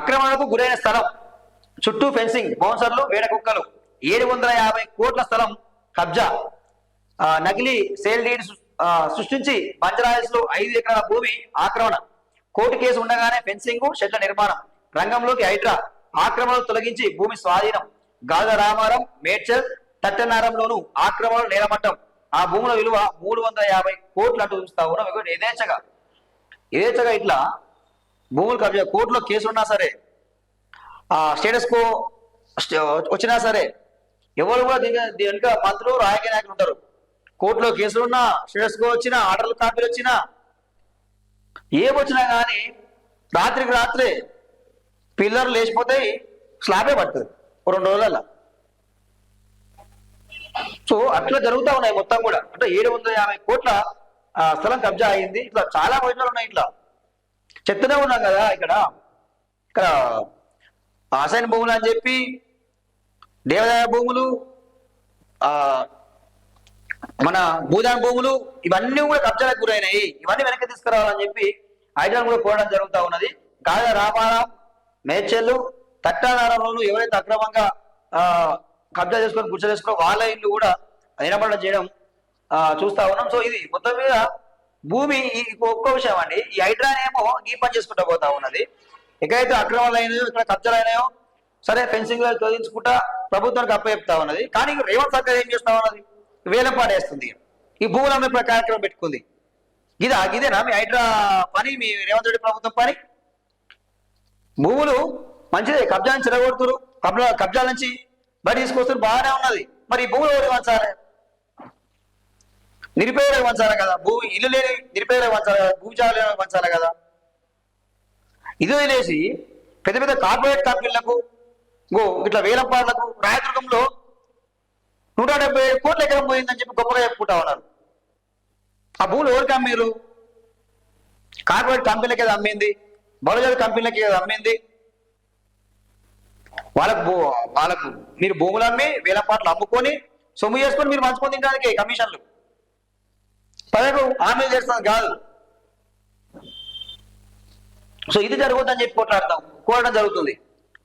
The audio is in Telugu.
అక్రమాలకు గురైన స్థలం చుట్టూ ఫెన్సింగ్ బౌన్సర్లు వేడ కుక్కలు ఏడు వందల యాభై కోట్ల స్థలం కబ్జా. నకిలీ సేల్ డీడ్ సృష్టించి బంజరాయిల్స్లో ఐదు ఎకరాల భూమి ఆక్రమణ. కోర్టు కేసు ఉండగానే ఫెన్సింగ్ షెడ్ల నిర్మాణం. రంగంలోకి హైడ్రా. ఆక్రమణలు తొలగించి భూమి స్వాధీనం. గాజ రామారం మేడ్చల్ తట్టనారంలోను ఆక్రమణలు నేలమట్టం. ఆ భూముల విలువ మూడు వందల యాభై కోట్లు అంటూ చూస్తా ఉన్నాం. యథేచ్ఛగా. యథేచ్ఛగా ఇట్లా భూములు కబ్జా కోర్టులో కేసులున్నా సరే ఆ స్టేటస్ కో స్టే- వచ్చినా సరే ఎవరు కూడా దీని వెనుక మంత్రులు రాజకీయ నాయకులు ఉంటారు. కోర్టులో కేసులున్నా స్టేటస్ కో వచ్చినా ఆర్డర్లు కాపీలు వచ్చినా ఏమొచ్చినా కానీ రాత్రికి రాత్రే పిల్లర్లు లేచిపోతాయి స్లాబే పడుతుంది రెండు రోజులలో సో అట్లా జరుగుతూ ఉన్నాయి మొత్తం కూడా. అంటే ఏడు వందల యాభై కోట్ల ఆ, స్థలం కబ్జా అయింది. ఇట్లా చాలా వైద్యులు ఉన్నాయి ఇట్లా. చెత్తనే ఉన్నాం కదా ఇక్కడ. ఇక్కడ ఆసైన భూములు అని చెప్పి దేవదాయ భూములు ఆ మన భూదాన భూములు ఇవన్నీ కూడా కబ్జాలకు గురైనాయి. ఇవన్నీ వెనక్కి తీసుకురావాలని చెప్పి హైదరాబాద్ కూడా కోరడం జరుగుతూ ఉన్నది. గాజ రామారాం మేచెల్లు తట్టానారంలోను ఎవరైతే అక్రమంగా ఆ కబ్జా చేసుకొని గుర్చ చేసుకుని వాళ్ళ ఇల్లు కూడా నిలబడడం చేయడం ఆ, చూస్తా ఉన్నాం. సో ఇది మొత్తం మీద భూమి ఒక్క విషయం అండి. ఈ హైడ్రానేమో గీ పని చేసుకుంటా పోతా ఉన్నది. ఎక్కడైతే అక్రమాలు అయినాయో ఇక్కడ కబ్జాలు అయినాయో సరే ఫెన్సింగ్ తొలగించుకుంటా ప్రభుత్వానికి అప్పచెప్తా ఉన్నది. కానీ రేవంత్ సర్కార్ ఏం చేస్తా ఉన్నది? వేలం పాడేస్తుంది. ఈ భూములు అమ్మే కార్యక్రమం పెట్టుకుంది. ఇదా ఇదేనా మీ హైడ్రా పని మీ రేవంత్ రెడ్డి ప్రభుత్వం పని? భూములు మంచిదే కబ్జా నుంచి చెడగొడుతురు. కబ్జా కబ్జాల నుంచి బయట తీసుకొస్తారు బాగానే ఉన్నది. మరి ఈ భూములు ఎవరు సార్? నిరుపేదలకు పంచాలి కదా? భూమి ఇల్లు లేని నిరుపేదలకు పంచాలి కదా? భూజాలు పంచాలి కదా? ఇది వదిలేసి పెద్ద పెద్ద కార్పొరేట్ కంపెనీలకు గో ఇట్లా వేలంపాట్లకు రాయదుర్గంలో నూట డెబ్బై ఏడు కోట్ల ఎకరం పోయిందని చెప్పి గొప్పగా చెప్పుకుంటా ఉన్నారు. ఆ భూములు ఎవరికి అమ్మారు కార్పొరేట్ కంపెనీలకి ఏదో అమ్మింది? బహుజన కంపెనీలకి ఏదో అమ్మింది? వాళ్ళకు భూ వాళ్ళకు మీరు భూములు అమ్మి వేలంపాట్లు అమ్ముకొని సొమ్ము చేసుకొని మీరు మంచుకొని తినడానికి కమిషన్లు. పదకు ఆమె చేస్తుంది కాదు. సో ఇది జరుగుతుందని చెప్పి కొట్లాడతాం. కోరడం జరుగుతుంది.